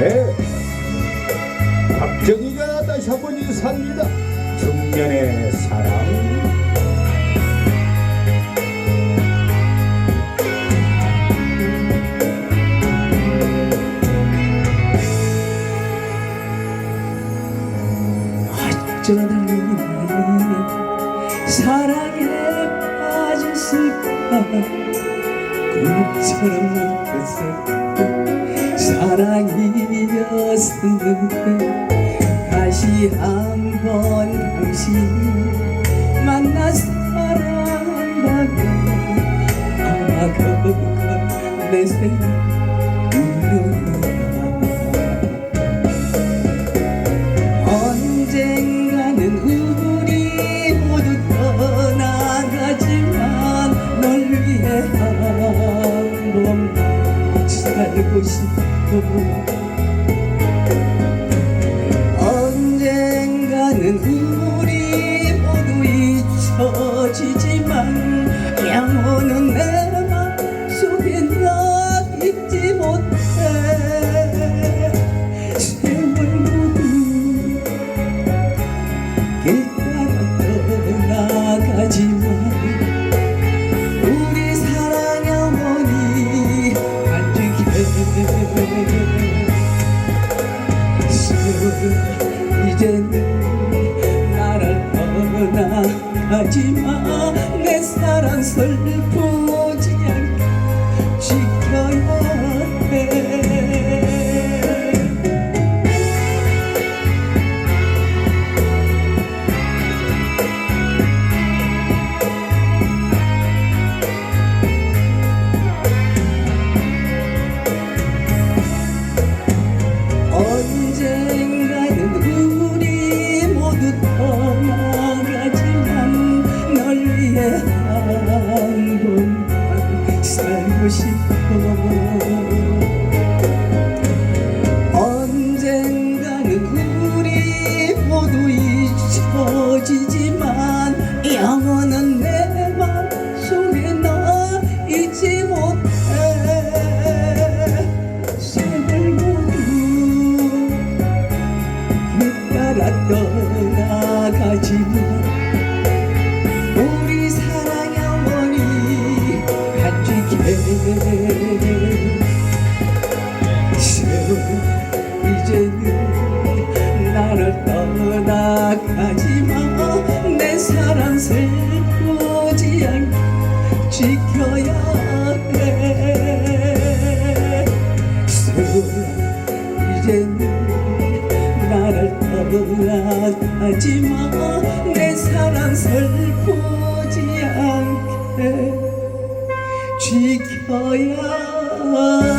네. 박정희가 다시 한번 인사합니다. 중년의 사랑. 어쩌다니 사랑에 빠졌을까 꿈처럼 느꼈어 사랑 이었었는데 다시 한번 당신 만나 사랑한다면 아마 그건 내 생각이었나 언젠가는 우리 모두 떠나가지만 널 위해 한번 살고 싶어 언젠가는 우리 모두 잊혀지지만 영원은 내 맘속에 나 잊지 못해. 세월 모두 길 따라 떠나가지만 우리 사랑 영원히 간직해 이제는 가지마. 내 사랑 슬프지 않 지지만 영원은 내 맘속에 나 잊지 못해. 세월 모두 길 따라 떠나가지만 우리 사랑 영원히 간직해 세월 이제는 나를 떠나가지마 내 사랑 슬프지 않게 지켜야 해 세월 이제는 나를 떠나가지마. 내 사랑 슬프지 않게 지켜야 해